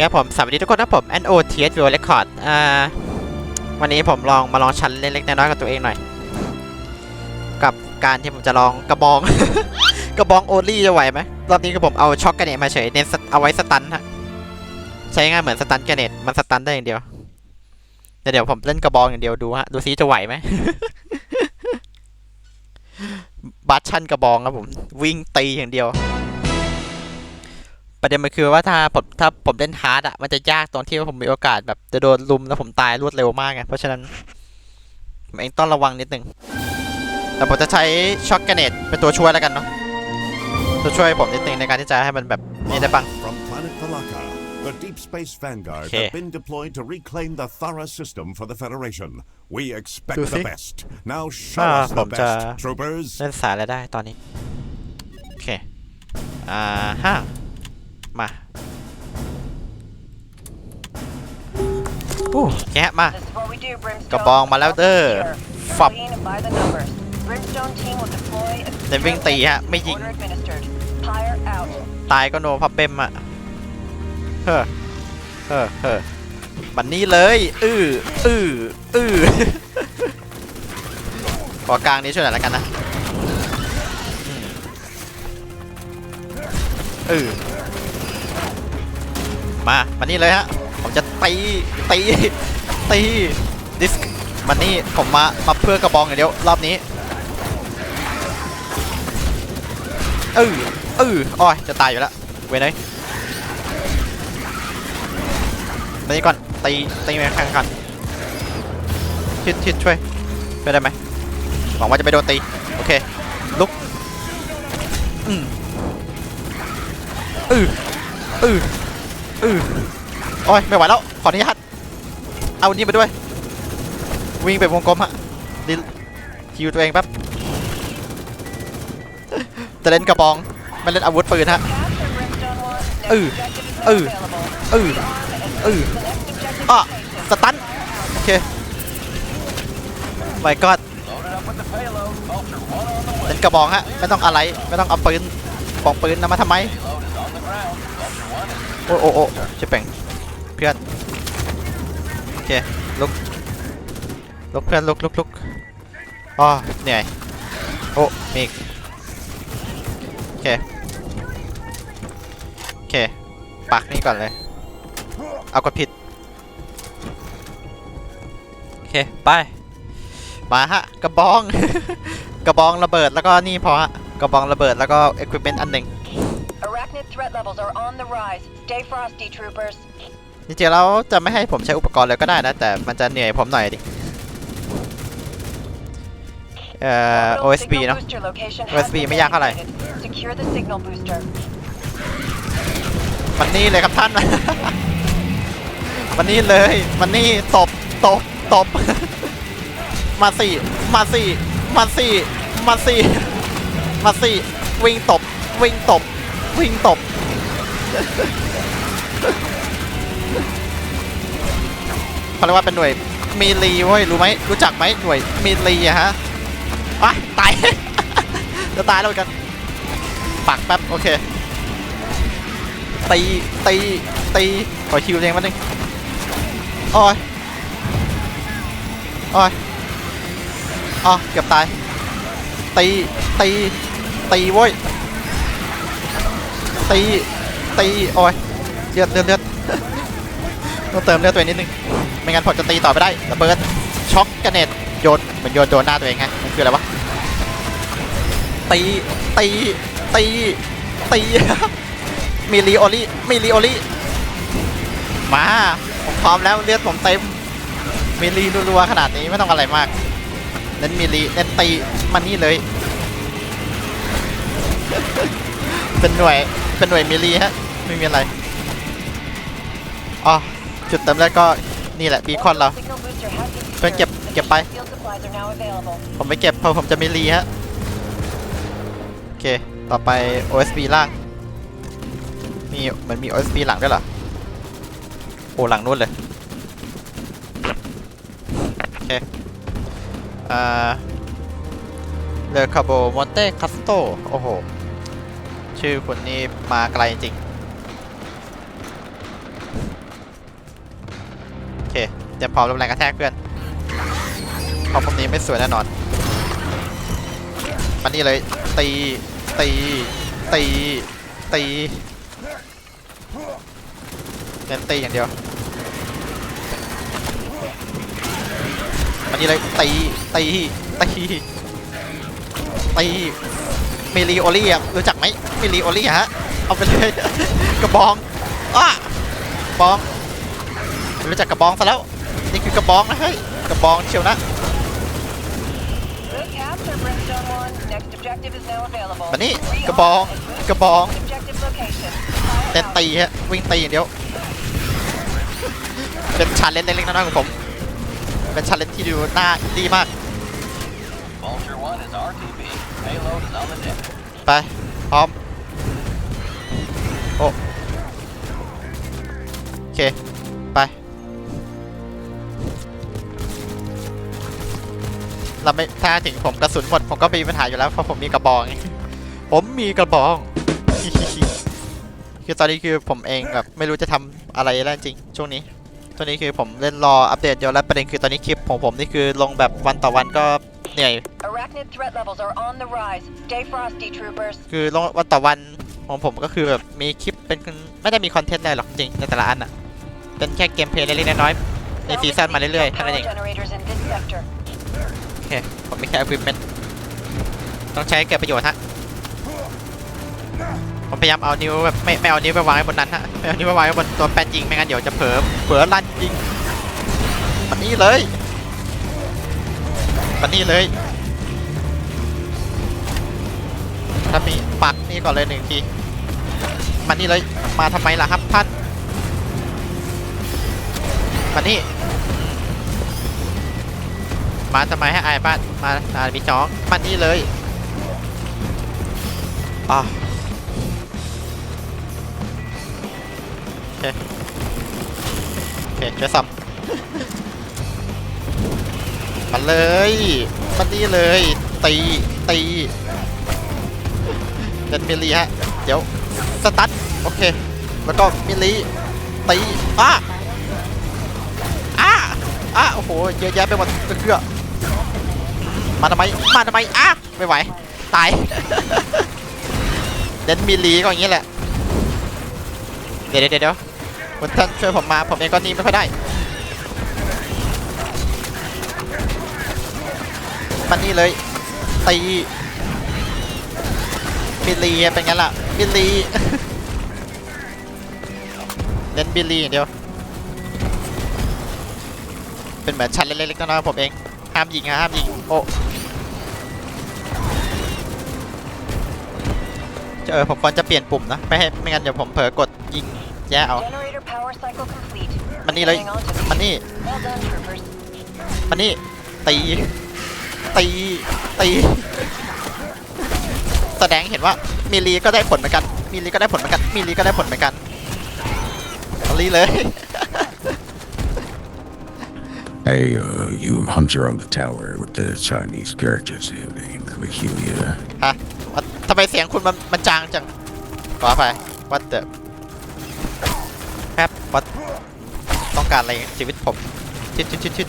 แกผมสวัสดีทุกคนนะผม NO t s v Record อ่าวันนี้ผมลองมาลองชั้นเล็กๆน้อยๆกับตัวเองหน่อย กับการที่ผมจะลองกระบอง กระบองโอลี่จะไหวไหมรอบนี้คือผมเอาช็อกกระเนตมาเฉยเน้นเอาไว้สตันฮะใช้ง่ายเหมือนสตันกระเนตมันสตันได้อย่างเดียวเดี๋ยวผมเล่นกระบองอย่างเดียวดูฮะดูซิจะไหวไหมบัตชั่นกระบองครับผมวิ่งตีอย่างเดียว ประเด็นมันคือว่าถ้าผมถ้าผมเล่นฮาร์ดอะมันจะยากตรงที่ว่าผมมีโอกาสแบบจะโดนลุมแล้วผมตายรวดเร็วมากไงเพราะฉะนั้นผมเองต้องระวังนิดนึงแต่ผมจะใช้ช็อตกระเนตเป็นตัวช่วยแล้วกันเนาะตัวช่วยผมนิดนึงในการที่จะให้มันแบบนี่ได้ปัง From planet Thalaka, the Deep Space Vanguard Okay. have been deployed to reclaim the Thara system for the Federation. We expect Do the think- best. Now show Ah, us the ผมจะ best, troopers. เล่นสายอะไรได้ตอนนี้ โอเค อ่าฮะ อู้แกะมา This is what we do, Brimstone. กระบองมาแล้วเด้อ Here. ฟับ Clean and by the numbers. Brimstone team will deploy as เน้นวิ่งตีฮะ ไม่ยิง order administered. Fire out. ตายก็โนพับเบมอะเฮ้อเฮ้อเฮ้อมันนี่เลย อื้อ อื้อ อื้อ ขอกลางนี้ช่วยหน่อยแล้วกันนะอืมอื้อมา มานี่เลยฮะ ผมจะตีตีตีดิสมันนี่ผมมามาเพื่อกระบองอย่างเดียวรอบนี้เออเอออ้ยจะตายอยู่แล้วเว้ยเนยมานี่ก่อนตีตีไปข้างกันชิดชิดช่วยช่วยได้ไหมหวังว่าจะไม่โดนตีโอเคลุกอืมอืออืออือ อ้ยไม่ไหวแล้ว ขออนุญาตเอาอันนี้ไปด้วย วิ่งไปวงกลมฮะดิคิวตัวเองแป๊บจะเล่นกระบองไม่เล่นอาวุธปืนฮะ Capture Brimstone one. Next Ooh. objective is Ooh. available. เออเอออะสตันโอเค my god เล่นกระบองฮะไม่ต้องอะไรไม่ต้องเอาปืนกอกปืนนำมาทำไมโอ้โอ้โอ้ชิบเป่ง พื่อนโอเคลุกลุกเพื่อนลุกลุกลุกอ๋อเหนื่อยโอ้มีอีกโอเคโอเคปักนี่ก่อนเลย เอากดผิดโอเคไปมาฮะกระบอง กระบองระเบิดแล้วก็นี่พอฮะกระบองระเบิดแล้วก็ equipment อันหนึ่ง Arachnid threat levels are on the rise. Stay frosty, troopers. จริงๆแล้วจะไม่ให้ผมใช้อุปกรณ์เลยก็ได้นะ แต่มันจะเหนื่อยผมหน่อยดิ เอ่อ Orbital OSB signal เนาะ booster location has OSB been ไม่ยากเท่าไหร่ activated. Secure the signal booster. มันนี่เลยครับท่าน มันนี่เลย มันนี่ตบ ตบ ตบ มาสิมาสิมาสิมาสิมาสิวิ่งตบ วิ่งตบ วิ่งตบ เขาเรียกว่าเป็นหน่วยมีลีเว้ยรู้ไหมรู้จักไหมหน่วยมีลีอะฮะอะตาย จะตายแล้วเหมือนกันปักแป๊บโอเคตีตีตีขอคิวเองมาหนึ่งโอ้ยโอ้ยอ๋อเกือบตายตีตีตีโว้ยตีตีโอ้ยเลือดเลือดเลือดต้องเติมเลือดตัวนิดนึง ไม่งั้นผมจะตีต่อไม่ได้ระเบิดช็อกกระเน็ตโยนเหมือนโยนโดนหน้าตัวเองไงมันคืออะไรวะตีตีตีตีมีลีโอลี่มีลีโอลี่มาผมพร้อมแล้วเลือดผมเต็มมีลีรัวๆขนาดนี้ไม่ต้องอะไรมากเน้นมีลีเน้นตีมันนี่เลย เป็นหน่วยเป็นหน่วยมีลีฮะไม่มีอะไรอ๋อจุดเติมแรกก็ นี่แหละบีคอนเราเพื่อนเก็บเก็บไป ผมไปเก็บเพราะผมจะมีรีฮะ โอเค ต่อไป OSB ล่างมีเหมือนมี OSB หลังด้วยเหรอ โอ้หลังนู้นเลย โอเค อ่าเลคาโบมอนเต้คัสโต โอ้โห ชื่อคนนี้มาไกลจริง เตรียมพร้อมรับแรงกระแทกเพื่อนพอผมนี้ไม่สวยแน่นอนมันนี่เลยตีตีตีตีเน้นตีอย่างเดียวมันนี่เลยตีตีตีตีมิลีโอลี่อะรู้จักไหมมิลีโอลี่ฮะเอาไปเลยกระบองอ้ากระบองรู้จักกระบองซะแล้ว นี่คือกระบองนะเฮ้ยกระบองเชียวนะ Good capture, Brimstone 1. Next objective is now available. มานี่ Rearm กระบอง and move กระบอง to Objective location. เต้นตีฮะวิ่งตีอย่างเดียวเป็นชาเลนจ์เล็กๆน้อยๆของผมเป็นชาเลนจ์ที่ดูน่าดีมาก Vulture 1 is RTB. Payload is on the deck. ไปพร้อมโอ้โอเค เราไม่ถ้าถึงผมกระสุนหมดผมก็มีปัญหาอยู่แล้วเพราะผมมีกระบองไงผมมีกระบองคือตอนนี้คือผมเองแบบไม่รู้จะทำอะไรแล้วจริง ช่วงนี้ช่วงนี้คือผมเล่นรออัปเดตเดียวแล้วประเด็นคือตอนนี้คลิปของผมนี่คือลงแบบวันต่อวันก็เหนื่อย Arachnid threat levels are on the rise. Stay frosty, troopers. คือลงวันต่อวันของผมก็คือแบบมีคลิปเป็นไม่ได้มีคอนเทนต์อะไรหรอกจริงในแต่ละอันอะเป็นแค่เกมเพลย์เล็กๆน้อยๆในซีซั่นมาเรื่อยๆเท่านั้นเอง เค ผมมีแค่ equipment ต้องใช้เกิดประโยชน์ฮะ ผมพยายามเอานิ้วแบบไม่ไม่เอานิ้วไปวางไว้บนนั้นฮะ ไม่เอานิ้วไปวางไว้บนตัวแป้นยิงไม่งั้นเดี๋ยวจะเผลอเผลอลั่นยิงมันนี่เลยมันนี่เลยถ้ามีปักนี่ก่อนเลยหนึ่งที มันนี่เลย มาทำไมล่ะครับท่าน มันนี่ มาทำไมให้อายบ้านมาอาพี่จ้องมันนี่เลยอะโอเคโอเคเจอสับมันเลยมันนี่เลยตีตีเดินมิลลีฮะเดี๋ยวสตันโอเคแล้วก็มิลลีตีอ้าอ้าอ้าโอ้โหเยอะแยะไปหมดเกลือ มาทำไม มาทำไมอะไม่ไหว ตาย เดนมิลลีก็อย่างนี้แหละ เดี๋ยวเดี๋ยวเดี๋ยวคุณท่านช่วยผมมา ผมเองก็หนี่ไม่ค่อยได้ มันนี่เลย ตีมิลลีเป็นไงล่ะมิลลีเน้นบิลลี่อย่างเดียว เป็นเหมือนชั้นเล็กๆน้อยๆของผมเอง ห้ามยิงนะห้ามยิง โอ้ เออผมควรจะเปลี่ยนปุ่มนะไม่ให้ไม่งั้นเดี๋ยวผมเผลอกดยิงแย่เอา Generator power cycle complete. มันนี่เลย Hang on to these. มันนี่ Well done, troopers. มันนี่ ตี ตี ตี แสดงเห็นว่ามิลลีก็ได้ผลเหมือนกันมิลลีก็ได้ผลเหมือนกันมิลลีก็ได้ผลเหมือนกันมิลลีเลย Hey, uh, you hunter on the tower with the Chinese characters, we heal you. ฮะว่า ทำไมเสียงคุณมันมันจางจังขออภัยวัดเดอะแป๊บวัดต้องการอะไรชีวิตผมชิดชิดชิดชิด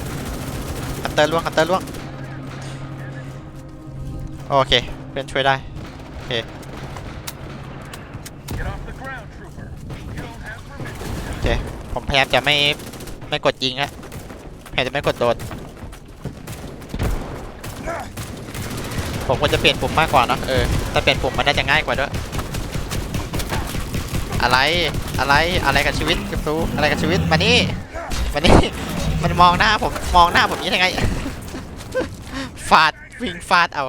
ฮันเตอร์ล่วงฮันเตอร์ล่วงโอเคเพื่อนช่วยได้โอเคโอเคผมพยายามจะไม่ไม่กดยิงฮะพยายามจะไม่กดโดน ผมควรจะเปลี่ยนปุ่มมากกว่านะเออถ้าเปลี่ยนปุ่มมันน่าจะง่ายกว่าด้วย อะไรอะไรอะไรกับชีวิตกับซูอะไรกับชีวิตมานี่มานี่มันมองหน้าผมมองหน้าผมยังไงฟาดวิ่งฟาดเอา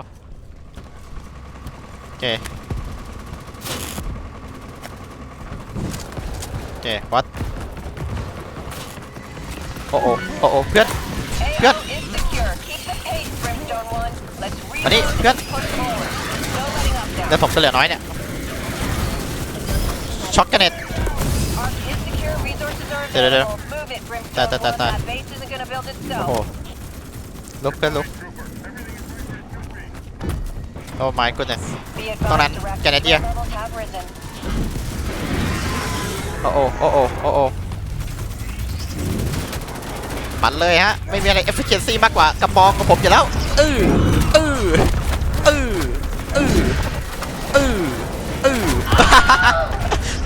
โอเคโอเควัดโอ้โอ้โอ้โอ้เพื่อน AO Good. is secure. อันนี้เพื่อนเดี๋ยวผมเหลือน้อยเนี่ยช็อตกันเน็ตเดี๋ยวเดี๋ยวตายตายตายโอ้โหลุกเพื่อนลุกโอ้ my goodness ตรงนั้นแกนเดียโอ้โอ้โอ้โอ้โอ้โอ้มันเลยฮะ ไม่มีอะไร efficiency มากกว่ากระบองของผมอยู่แล้ว อื้อ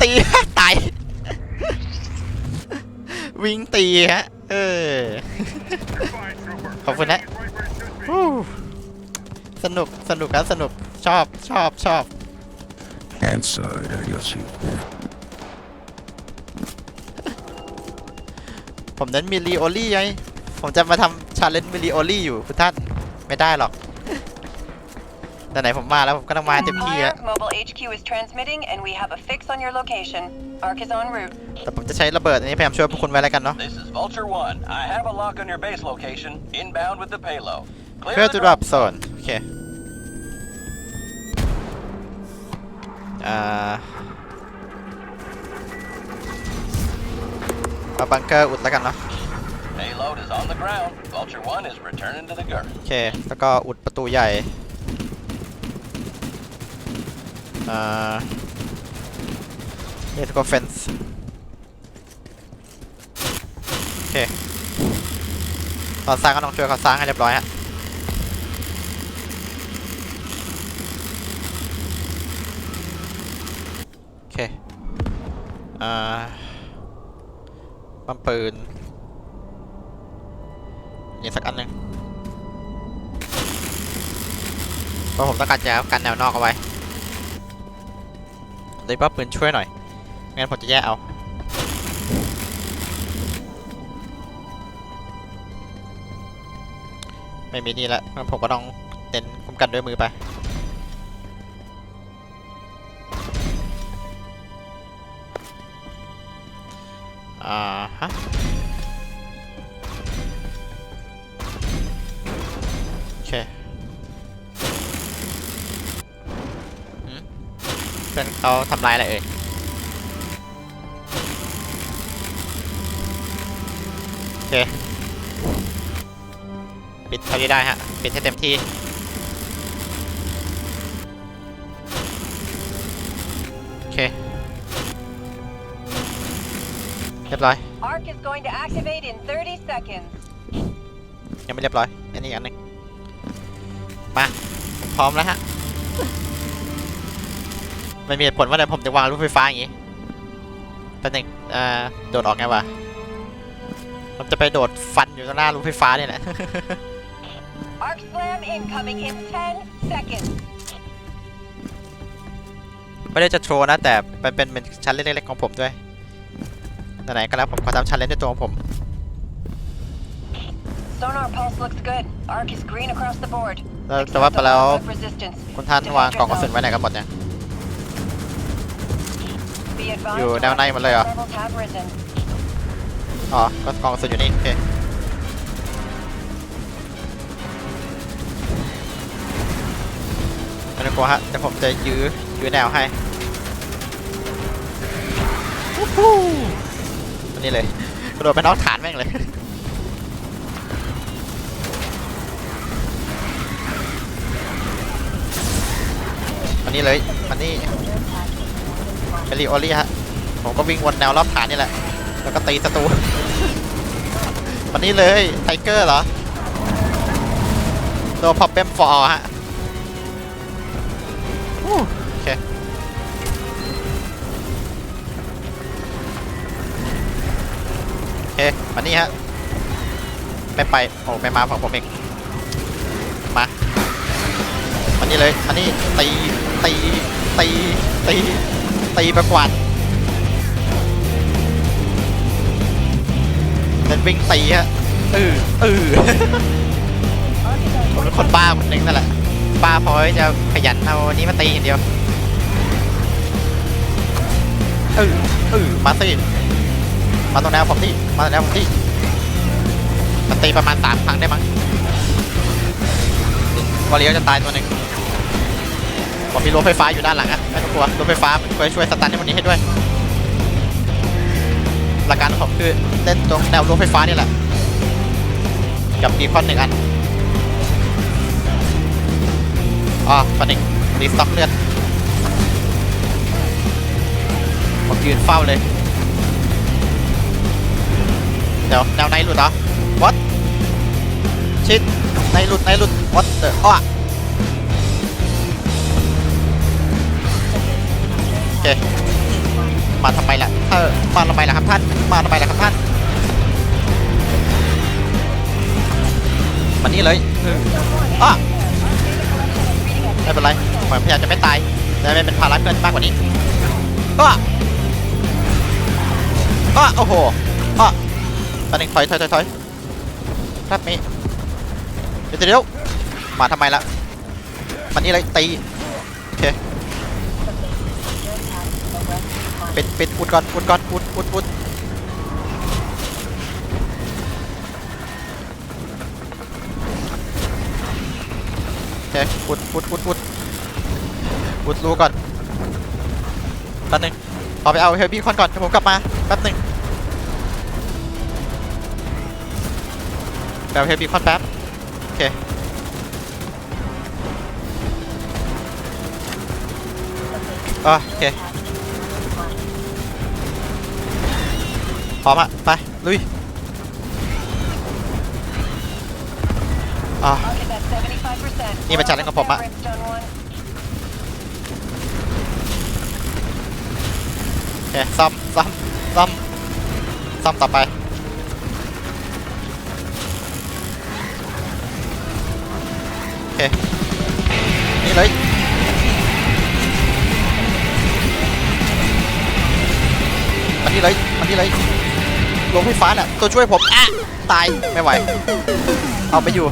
ตีตายวิ่งตีฮะ เออ ขอบคุณนะฮู้สนุก สนุกครับ สนุก ชอบ ชอบ ชอบ Answer your suit. ผมนั้นมีรีโอลี่ไง ผมจะมาทำชาเลนจ์มิลีโอลี่อยู่คุณท่าน ไม่ได้หรอก แต่ไหนผมมาแล้วผมก็ต้องมาเต็มที่อะ Empire, Mobile HQ is transmitting, and we have a fix on your location. Arc is en route. แต่ผมจะใช้ระเบิดอันนี้พยายามช่วยพวกคุณไว้แล้วกันเนาะ This is Vulture 1. I have a lock on your base location. Inbound with the payload. เพื่อ Clear จุ the ดรับ drop. โซนโอเคอ่าเอาบังเกอร์อุดแล้วกันเนาะ Payload is on the ground. Vulture 1 is returning to the girth. โอเค แล้วก็อุดประตูใหญ่ อ่าเ e ทโกเฟนส์โอเคตอนสร้างก็ต้องช่วยเขาสร้างให้เรียบร้อยฮะโอเคอ่าปั๊มปืนนี่สักอันหนึ่งเพราะผมต้องการจะกันแนวนอกเอาไว้ ได้ป้าปืนช่วยหน่อย งั้นผมจะแย่เอา ไม่มีนี่ละงั้นผมก็ต้องเน้นคุ้มกันด้วยมือไป อ่าฮะ พื่อนเขาทำลายอะไรเอ่ยโอเค ปิดเท่าที่ได้ฮะ ปิดให้เต็มที่โอเค เรียบร้อย Arc is going to activate in 30 seconds. ยังไม่เรียบร้อย อันนี้อีกอันหนึงมาผมพร้อมแล้วฮะ ไม่มีเหตุผลว่าเดี๋ยวผมจะวางลูกไฟฟ้าอย่างงี้แป๊บนึงอ่าโดดออกไงวะผมจะไปโดดฟันอยู่ตรงหน้าลูกไฟฟ้าเนี่ยแหละ Arc slam incoming in 10 seconds. ไม่ได้จะโชว์นะ แต่มันเป็นเป็นชั้นเล็กๆของผมด้วยไหนๆก็แล้วผมขอทำชั้นเล่นด้วยตัวของผม Sonar pulse looks good. Arc is green across the board. แล้วแต่ว่าไปแล้ว Except resistance. คุณท่านวางกล่องกระสุนไว้ไหนกันหมดเนี่ย Be advised, อยู่แนวในหมดเลยเหรอ levels have risen. อ๋อ ก็กล่องกระสุนอยู่นี่ โอเค ไม่ต้องกลัวฮะเดี๋ยวผมจะยื้อยื้อแนวให้วู้ฮู้อันนี้เลยกระโดดไปนอกฐานแม่งเลยอันนี้เลยมันนี่ เมลิโอลี่ฮะ ผมก็วิ่งวนแนวรอบฐานนี่แหละ แล้วก็ตีศัตรูวันนี้เลยไทเกอร์เหรอตัวพอปเปมฟอร์ฮะโอเคโอเคมานี่ฮะ ไม่ไป โอ้ไม่มาฝั่งผมเองมามานี่เลยมานี่ตีตีตีตี ตีประกวาดเป็นวิ่งตีฮะเออเออผมเป็นคนบ้าคนหนึงนั่นแหละบ้าพอจะขยันเอาอันนี้มาตีอย่างเดียวเออเออมาสิมาตรงแนวผมที่มาตรงแนวผมที่มันตีประมาณสามครั้งได้มั้งวอลเลย์จะตายตัวหนึ่ง ผมมีรถไฟฟ้าอยู่ด้านหลังอะไม่ต้องกลัวรถไฟฟ้ามันช่วยช่วยสตันในวันนี้ให้ด้วย หลักการของผมคือเล่นตรงแนวรั้วไฟฟ้านี่แหละ กับอีกคนหนึ่งอันอ๋อปันหนึ่งรีสต็อกเลือดผมยืนเฝ้าเลย เดี๋ยวแนวไหนหลุดเหรอวัดชิดในหลุดในหลุดวัดเดออ้ เคมาทำไมล่ะเออมาทำไมล่ะครับท่าน มาทำไมล่ะครับท่านมานี่เลยเอออ้อไม่เป็นไรผมพยายามจะไม่ตายแต่ไม่เป็นภาระเกินมากกว่านี้อ้ออ้อโอ้โหอ้อตอนนี้ถอยถอยถอยถอยครับมีเดี๋ยวเดี๋ยวมาทำไมล่ะมานี่เลยตีโอเค ปิดปิดอุดก่อนอุดก่อนอุดอุดอุดโอเคอุดอุดอุดอุดอุดรูก่อนแป๊บนึงขอไปเอาเฮลบี้คอนก่อนเดี๋ยวผมกลับมาแป๊บนึงไปเอาเฮลบี้คอนแป๊บโอเคโอเค ร้อมอะไป ลุยอ่า Rocket at 75%. นี่เป็น challenge ของผมอะโอเคซ่อมซ่อมซ่อมซ่อมต่อไปโอเคนี่เลยมันนี่เลยมันนี่เลย ลงไฟฟ้าน่ะ ตัวช่วยผมอะตาย ไม่ไหว เอาไปอยู่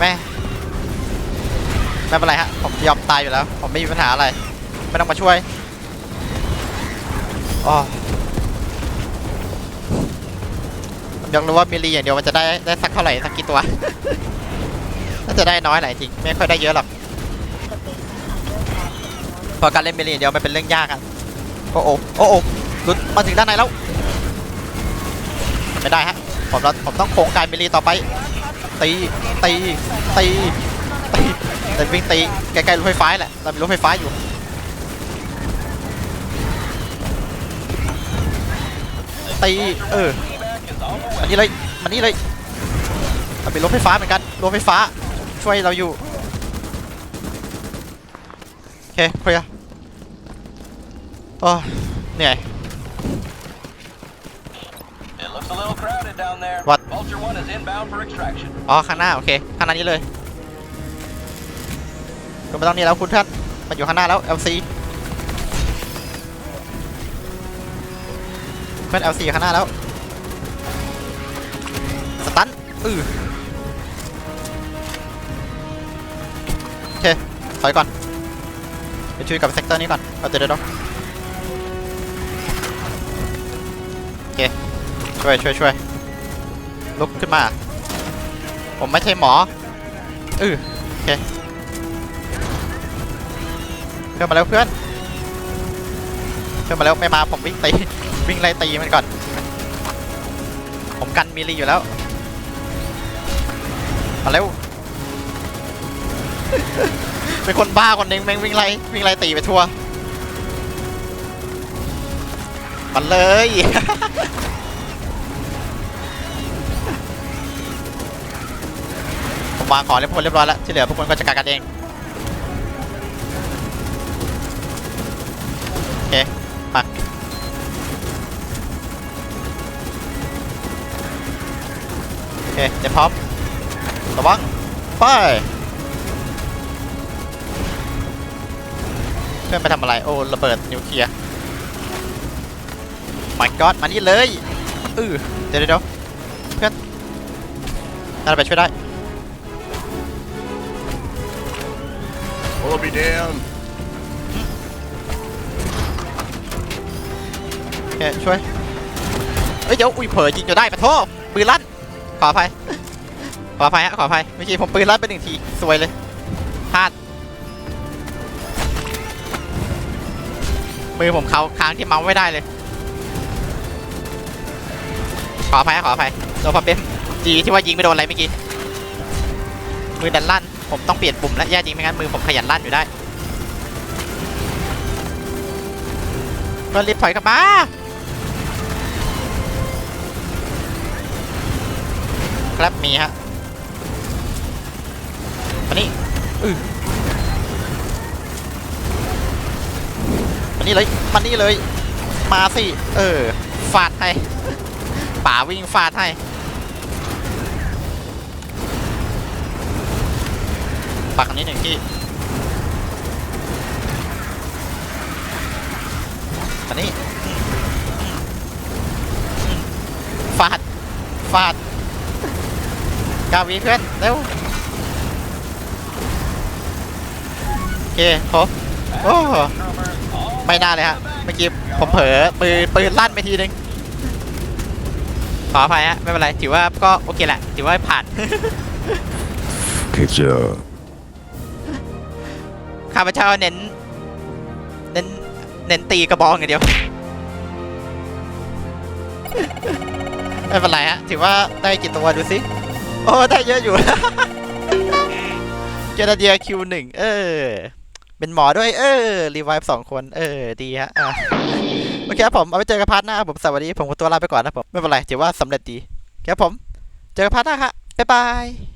แม่ไม่เป็นไรฮะ ผมยอมตายอยู่แล้ว ผมไม่มีปัญหาอะไร ไม่ต้องมาช่วยอ๋อยากรู้ว่ามิลลีอย่างเดียวมันจะได้ได้สักเท่าไหร่สักกี่ตัวน่าจะได้น้อยหละจริง ไม่ค่อยได้เยอะหรอกพอการเล่นมิลลีอย่างเดียวมันเป็นเรื่องยากอะโอ้โอโอ้โอหลุดมาถึงด้านในแล้ว ไม่ได้ฮะ ผมเราผมต้องโครงการมิลลีต่อไป ตี ตี ตี ตีแต่วิ่งตีใกล้ๆรถไฟฟ้าแหละ เรามีรถไฟฟ้าอยู่ ตี เออมันนี่เลยมันนี่เลยเราเป็นรถไฟฟ้าเหมือนกัน รถไฟฟ้า ช่วยเราอยู่ โอเคเคลียร์ โอ้ยเหนื่อย It looks a little crowded down there. What? Vulture 1 is inbound for extraction. อ๋อ ข้างหน้า โอเค ข้างหน้านี้เลยคุณไม่ต้องนี่แล้วคุณท่านมันอยู่ข้างหน้าแล้ว LC เพื่อน LC ข้างหน้าแล้ว สตันอือโอเคถอยก่อนไปช่วยกับเซกเตอร์นี้ก่อน เอาเดี๋ยวเดี๋ยว ช่วยช่วยช่วยลุกขึ้นมา ผมไม่ใช่หมออือโอเคเพื่อนมาแล้วเพื่อนเพื่อนมาแล้วไม่มาผมวิ่งตีวิ่งไล่ตีมันก่อน ผมกันมิลลีอยู่แล้วมาเร็วเป็นคนบ้าคนหนึงแม่งวิ่งไล่วิ่งไล่ตีไปทั่วมันเลย ผมวางของเรียบร้อยเรียบร้อยแล้วที่เหลือพวกคนก็จัดการกันเองโอเคมาโอเคเดี๋ยวพร้อมระวังไปเพื่อนไปทำอะไร โอ้ระเบิดนิวเคลียร์มันก็มานี่เลยอือเดี๋ยวเดี๋ยวเดี๋ยวเพื่อนน่าจะไปช่วยได้ Pull me down. โอเคช่วยเฮ้ยเดี๋ยวอุ้ยเผลอยิงจะได้ปะโทษปืนลั่น ขออภัย ขออภัยฮะขออภัยเมื่อกี้ผมปืนลั่นไปหนึ่งทีสวยเลยพลาดมือผมเขาค้างที่เมาส์ไม่ได้เลย ขออภัยฮะขออภัยโดนพอเป็นดีที่ว่ายิงไม่โดนอะไรเมื่อกี้มือดันลั่น ผมต้องเปลี่ยนปุ่มแล้วแย่จริงไม่งั้นมือผมขยันลั่นอยู่ได้ก็รีบถอยกลับมาครับมีฮะตอนนี้อือมันนี่เลยมันนี่เลย มาสิ เออ ฟาดให้ ป่าวิ่งฟาดให้ ปักอันนี้หนึ่งที่อันนี้ฟาดฟาดกาวีเพื่อนเร็วโอเคครบโอ้ไม่น่าเลยฮะเมื่อกี้ผมเผลอปืนปืนลั่นไปทีนึงขออภัยฮะไม่เป็นไรถือว่าก็โอเคแหละ ถือว่าผ่าน Good job. ข้าพเจ้าเน้น เน้น เน้นตีกระบองอย่างเดียว ไม่เป็นไรฮะ ถือว่าได้กี่ตัวดูสิ โอ้ ได้เยอะอยู่ เจนาเดียคิวหนึ่ง เออ เป็นหมอด้วย เออ รีไวฟ์สองคน เออ ดีฮะ อะโอเคครับผม เอาไว้เจอกันพาร์ทหน้าผมสวัสดี ผมขอตัวลาไปก่อนนะผม ไม่เป็นไร ถือว่าสำเร็จดีครับผม เจอกันพาร์ทหน้าครับบ๊ายบาย